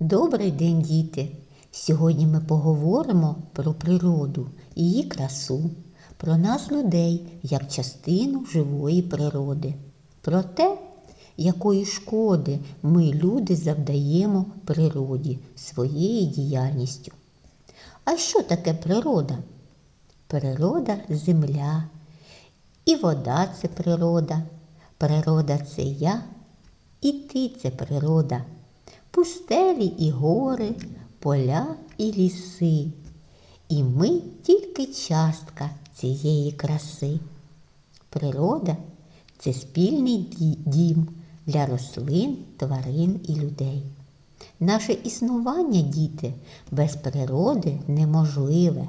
Добрий день, діти! Сьогодні ми поговоримо про природу, її красу, про нас, людей, як частину живої природи, про те, якої шкоди ми, люди, завдаємо природі своєю діяльністю. А що таке природа? Природа земля, і вода це природа, природа це я, і ти це природа, пустелі і гори, поля і ліси. І ми тільки частка цієї краси. Природа це спільний дім для рослин, тварин і людей. Наше існування, діти, без природи неможливе.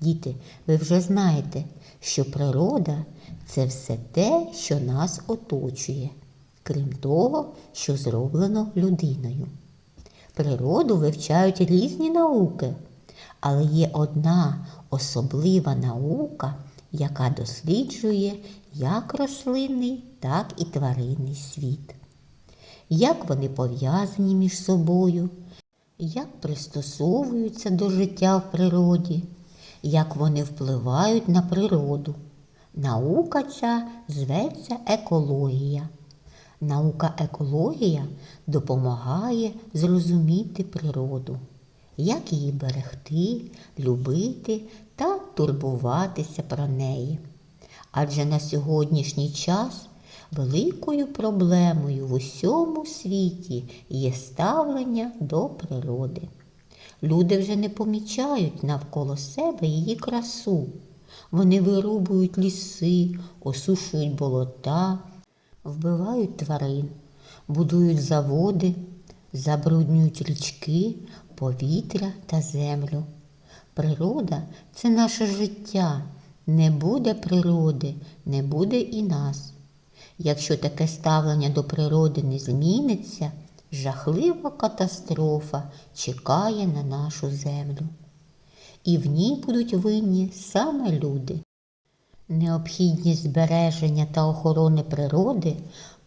Діти, ви вже знаєте, що природа це все те, що нас оточує, крім того, що зроблено людиною. Природу вивчають різні науки, але є одна особлива наука, яка досліджує як рослинний, так і тваринний світ. Як вони пов'язані між собою, як пристосовуються до життя в природі, як вони впливають на природу. Наука ця зветься екологія. Наука екологія допомагає зрозуміти природу, як її берегти, любити та турбуватися про неї. Адже на сьогоднішній час великою проблемою в усьому світі є ставлення до природи. Люди вже не помічають навколо себе її красу. Вони вирубують ліси, осушують болота, вбивають тварин, будують заводи, забруднюють річки, повітря та землю. Природа це наше життя. Не буде природи, не буде і нас. Якщо таке ставлення до природи не зміниться, жахлива катастрофа чекає на нашу землю. І в ній будуть винні саме люди. Необхідність збереження та охорони природи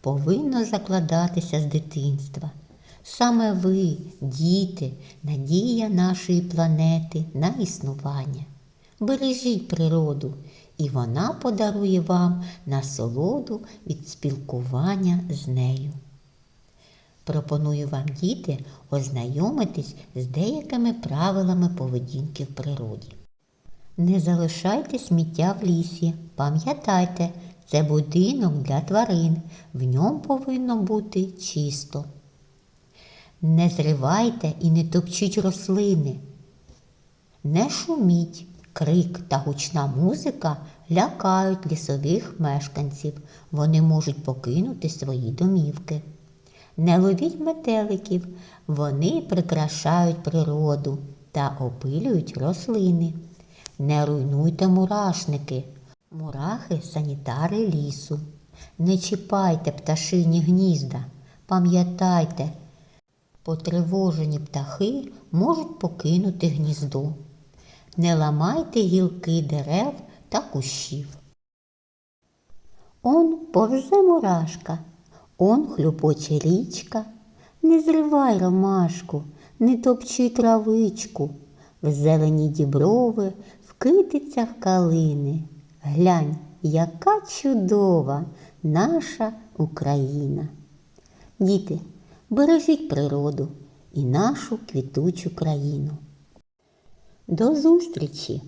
повинна закладатися з дитинства. Саме ви, діти, надія нашої планети на існування. Бережіть природу, і вона подарує вам насолоду від спілкування з нею. Пропоную вам, діти, ознайомитись з деякими правилами поведінки в природі. Не залишайте сміття в лісі. Пам'ятайте, це будинок для тварин. В ньому повинно бути чисто. Не зривайте і не топчіть рослини. Не шуміть, крик та гучна музика лякають лісових мешканців. Вони можуть покинути свої домівки. Не ловіть метеликів, вони прикрашають природу та опилюють рослини. Не руйнуйте мурашники, мурахи санітари лісу. Не чіпайте пташині гнізда. Пам'ятайте, потривожені птахи можуть покинути гніздо. Не ламайте гілки дерев та кущів. Он повзе мурашка, он хлюпоче річка. Не зривай ромашку, не топчи травичку. В зелені діброви, в калини. Глянь, яка чудова наша Україна. Діти, бережіть природу і нашу квітучу країну. До зустрічі!